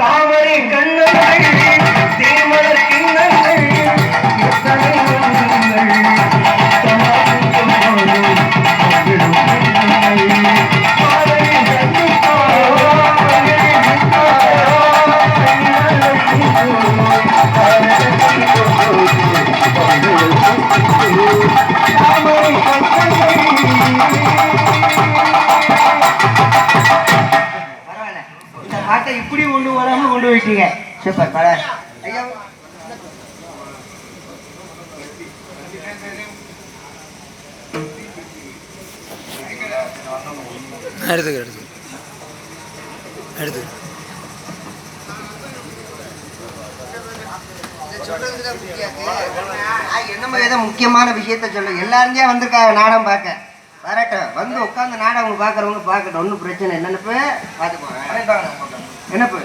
தாமரை கண்ணங்கள் பாட்டை இப்படி கொண்டு வராம கொண்டு போயிட்டீங்க. சூப்பர் பரவாயில்ல ஐயா. எடுத்துக்க எடுத்துக்க. முக்கியமான விஷயத்த சொல்ல. எல்லாருமே வந்திருக்காங்க நாடகம் பார்க்க. வரட்டும். வந்து உட்காந்து நாடகம் பார்க்குறவங்க பார்க்கட்டும். ஒன்றும் பிரச்சனை என்னப்பு? பார்த்துக்கோங்க என்னப்பு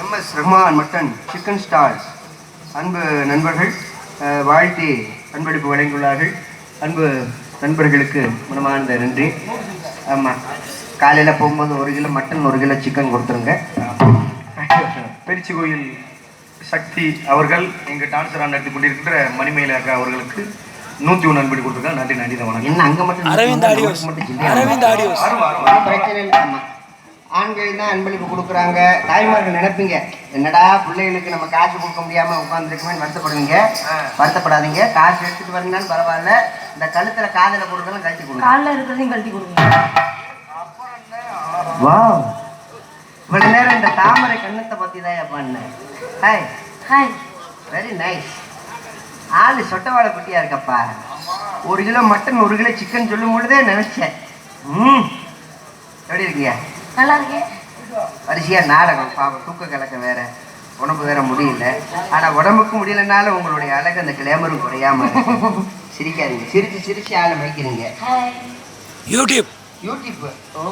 MS Rahman mutton chicken stars அன்பு நண்பர்கள் வாழ்த்தி அன்பளிப்பு வழங்கியுள்ளார்கள். அன்பு நண்பர்களுக்கு மனமார்ந்த நன்றி. ஆமாம் காலையில் போகும்போது ஒரு கிலோ மட்டன் ஒரு கிலோ சிக்கன் கொடுத்துருங்க. பெருச்சி கோயில் சக்தி அவர்கள் இங்கு டான்ஸராக நடத்தி கொண்டிருக்கின்ற மணிமேல அக்கா அவர்களுக்கு நூற்றி ஒன்று அன்படி கொடுத்துருக்காங்க. நன்றி நன்றி தான் என்ன அங்கே மட்டும் அரவிந்த் ஆடியோஸ்? அரவிந்த் ஆடியோஸ். பிரச்சனை இல்லை. ஆண்கள் தான் அன்பளிப்பு கொடுக்குறாங்க. தாய்மார்கள் நினைப்பீங்க. என்னடா பிள்ளைகளுக்கு நம்ம காசு கொடுக்க முடியாம உட்காந்துருக்குமே வருத்தப்படுவீங்க. வருத்தப்படாதீங்க. காசு எடுத்துட்டு வரீங்கன்னு பரவாயில்ல. இந்த கழுத்துல காதல கொடுக்கலாம் கழட்டி கொடுங்க. காலில் இருக்கிறதையும் கழட்டி கொடுங்க. வா இவ்வளவு நேரம் தாமரை கண்ணத்தை பத்தி தான் பண்ணேன் ஹாய். ஹாய். வெரி நைஸ் ஆளு சொட்டவாழை குட்டியா இருக்கப்பா. ஒரு கிலோ மட்டன் ஒரு கிலோ சிக்கன் சொல்லும் பொழுதே நினைச்சேன். ம். எப்படி இருக்கீங்க நல்லா இருக்கேன். வரிசையா நாடகம். பாவம் தூக்க கலக்க வேற. உடம்பு வேற முடியல. ஆனா உடம்புக்கு முடியலனாலும் உங்களுடைய அழகு அந்த கிளேமரும் குறையாம. சிரிக்காதீங்க. சிரிச்சு சிரிச்சு ஆளை வைக்கிறீங்க ஹாய். யூடியூப் யூடியூப் ஓ.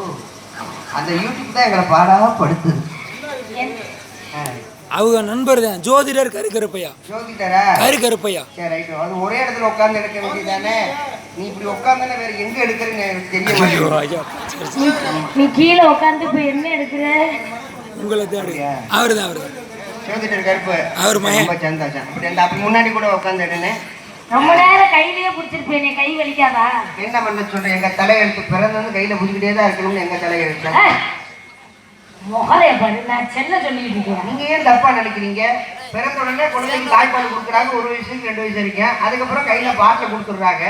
அந்த யூடியூப் தான் எங்களை பாடா படுத்துது. அவங்க நண்பர் தான். ஜோதிடர் கருக்கருப்பையா? சரி ரைட்டு அது ஒரே இடத்துல உட்கார்ந்து எடுக்க வேண்டியதானே நீ இப்படி உட்கார்ந்தானே வேற எங்க எடுக்கிறேன்னு. நீ கீழே உட்காந்து இப்போ என்ன எடுக்கிற? உங்களை தேடி. அவர் தான் அவர் தான் ஜோதிடர் கருப்பு. அவர் மகன். அப்படி முன்னாடி கூட உட்காந்து எடுனேன். ரொம்ப நேரம் கையிலேயே பிடிச்சிருப்பேன் கை வலிக்காதா? என்ன பண்ண சொல்றேன் எங்க தலையெழுத்து பிறந்தது கையில பிடிச்சிக்கிட்டே தான் இருக்கணும்னு எங்க தலையெழுத்து முகரைய பாரு நான் செல்ல சொல்லிட்டு இருக்கேன். நீங்க ஏன் தப்பா நினைக்கிறீங்க? பிறந்த உடனே குழந்தைக்கு தாய்ப்பால் கொடுக்குறாங்க ஒரு வயசுக்கு ரெண்டு வயசு வரைக்கும். அதுக்கப்புறம் கையில பாட்டில் கொடுத்துடுறாங்க.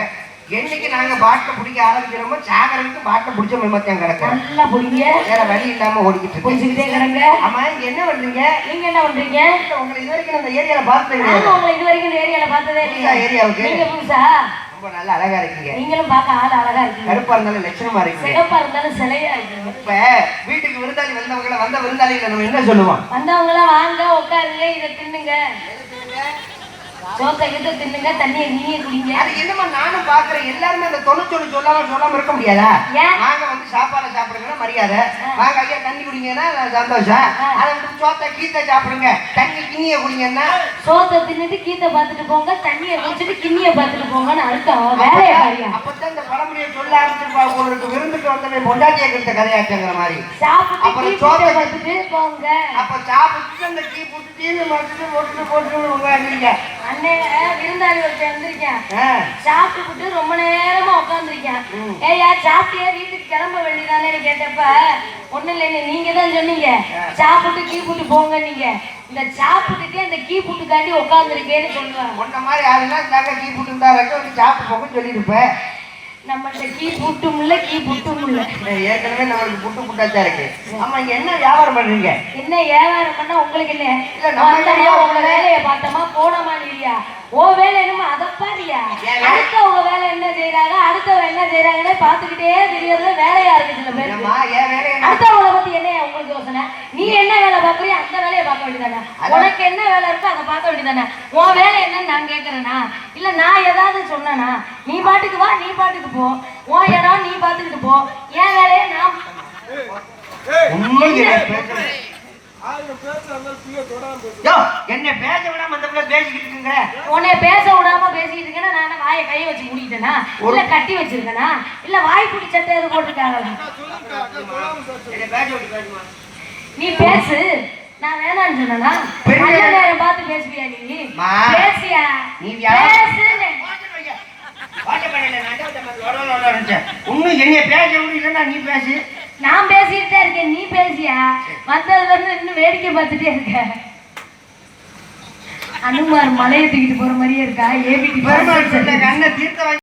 என்னைக்கு நாங்க பாட்டில் பிடிக்க ஆரம்பிக்கிறோமோ சாகரனுக்கு பாட்டில் பிடிச்ச மிமத்தியம் கிடக்கும். நல்லா பிடிங்க. வேற வழி இல்லாம ஓடிக்கிட்டு பிடிச்சிக்கிட்டே கிடங்க. ஆமா இங்க என்ன பண்றீங்க? நீங்க என்ன பண்றீங்க? உங்களை இது வரைக்கும் அந்த ஏரியால பார்த்தது உங்களை இது வரைக்கும் இந்த ஏரியால பார்த்ததே இல்லையா. ஏரியாவுக்கு நீங்க புதுசா? ரொம்ப நல்லா அழகா இருக்கீங்க. நீங்களும் பார்க்க ஆள் அழகா இருக்கீங்க. கருப்பா இருந்தாலும் லட்சணமா இருக்கீங்க. சிகப்பா இருந்தாலும் சிலையா இருக்கீங்க. இப்ப வீட்டுக்கு விருந்தாளி வந்தவங்கள வந்த விருந்தாளிகளை நம்ம என்ன சொல்லுவோம்? வந்தவங்க எல்லாம் வாங்க உட்காருங்க இதை தின்னுங்க. சோத்தை கிட்ட தின்னுங்க தண்ணியை நீயே குடிங்க. அது என்னமா நானும் பாக்குறேன் எல்லாருமே அந்த தொண்ணூத்தொன்னு சொல்லாம சொல்லாம இருக்க முடியாதா? நாங்க வந்து சாப்பாடு சாப்பிடுங்கன்னா மரியாதை. வாங்க ஐயா குடிங்கன்னா சந்தோஷம். அதை விட்டு சோத்தை கீத்தை சாப்பிடுங்க. தண்ணி கிண்ணிய குடிங்கன்னா சோத்தை தின்னுட்டு கீத்தை பார்த்துட்டு போங்க தண்ணியை குடிச்சிட்டு கிண்ணியை பார்த்துட்டு போங்கன்னு அர்த்தம். வேலையை அப்பதான் இந்த சொல்ல ஆரம்பிச்சிருப்பா உங்களுக்கு விருந்துக்கு வந்தவன் பொண்டாட்டியை கிட்ட கதையாச்சுங்கிற மாதிரி. சாப்பிட்டு அப்புறம் சோத்தை போங்க. அப்ப சாப்பிட்டு அந்த கீ போட்டு டீவி மறைச்சிட்டு போட்டுட்டு போட்டு உட்காந்துருங்க அண்ணே விருந்தாளி ஒருத்தன் வந்திருக்கேன். சாப்பிட்டுட்டு ரொம்ப நேரமா உட்காந்துருக்கேன் ஏய்யா சாப்பிட்டியா? வீட்டுக்கு கிளம்ப வேண்டியதானேன்னு கேட்டப்ப. ஒண்ணும் இல்லைங்க நீங்க தான் சொன்னீங்க. சாப்பிட்டு கீ புட்டு போங்க நீங்க இந்த சாப்பிட்டுட்டே அந்த கீ புட்டுக்காண்டி உட்காந்துருக்கேன்னு சொல்லுவாங்க. உன்ன மாதிரி தாங்க கீ போட்டு வந்து சாப்பிட்டு போக்குன்னு சொல்லியிருப்பேன் நம்மள்ட்ட கீ புட்டும் இல்ல கீ புட்டும் இல்ல ஏற்கனவே நம்மளுக்கு புட்டு புட்டாச்சா இருக்கு. ஆமா இங்க என்ன வியாபாரம் பண்றீங்க? என்ன வியாபாரம் பண்ணா உங்களுக்கு என்ன? இல்ல, நம்ம வந்தமா வியாபாரம் உங்க வேலையை பார்த்தோமா போனோமா இல்லையா? ஓ வேலை என்னமோ அதை பாரியா. என் வேலை- என்ன செய்யறாங்க அடுத்தவங்க என்ன செய்யறாங்கன்னு பாத்துக்கிட்டே தெரியறது வேலையா இருக்கு சில அடுத்தவங்கள பத்தி என்ன உங்களுக்கு யோசனை? நீ என்ன வேலை பாக்குறியோ அந்த வேலையை பார்க்க வேண்டியதானே உனக்கு என்ன வேலை இருக்கோ அதை பார்க்க வேண்டியதானே உன் என்னன்னு நான் கேக்குறேனா? இல்ல நான் ஏதாவது சொன்னேனா? நீ பாட்டுக்கு வா நீ பாட்டுக்கு போ. உன் இடம் நீ பாத்துக்கிட்டு போ. என் வேலையை நான் என்ன? என்ன பேச விடாம அந்த பிள்ளை பேசிக்கிட்டு பேச விடாம இருக்கேன்னா நான் வாயை கையை வச்சு முடிக்கிட்டேனா இல்ல கட்டி வச்சிருக்கேனா? இல்ல வாய் பிடி சட்டை எதுவும் போட்டிருக்காங்க என்ன பேச விட்டு பேசுமா? நீ பேசு. நான் வேணாம்னு சொன்னேனா? பெரிய- நல்ல நேரம் பார்த்து பேசுவியா நீ? மா. பேசியா நீ யா- பேசுன்னு. இன்னும் என்னைய பேச நீ பேசு. நான் பேசிட்டு இருக்கேன் நீ பேசியா? வந்ததுல இருந்து இன்னும் வேடிக்கை பார்த்துட்டே இருக்க. அனுமார் மலையை தூக்கிட்டு போற மாதிரியே இருக்கா? ஏபிடி கண்ணை தீர்த்த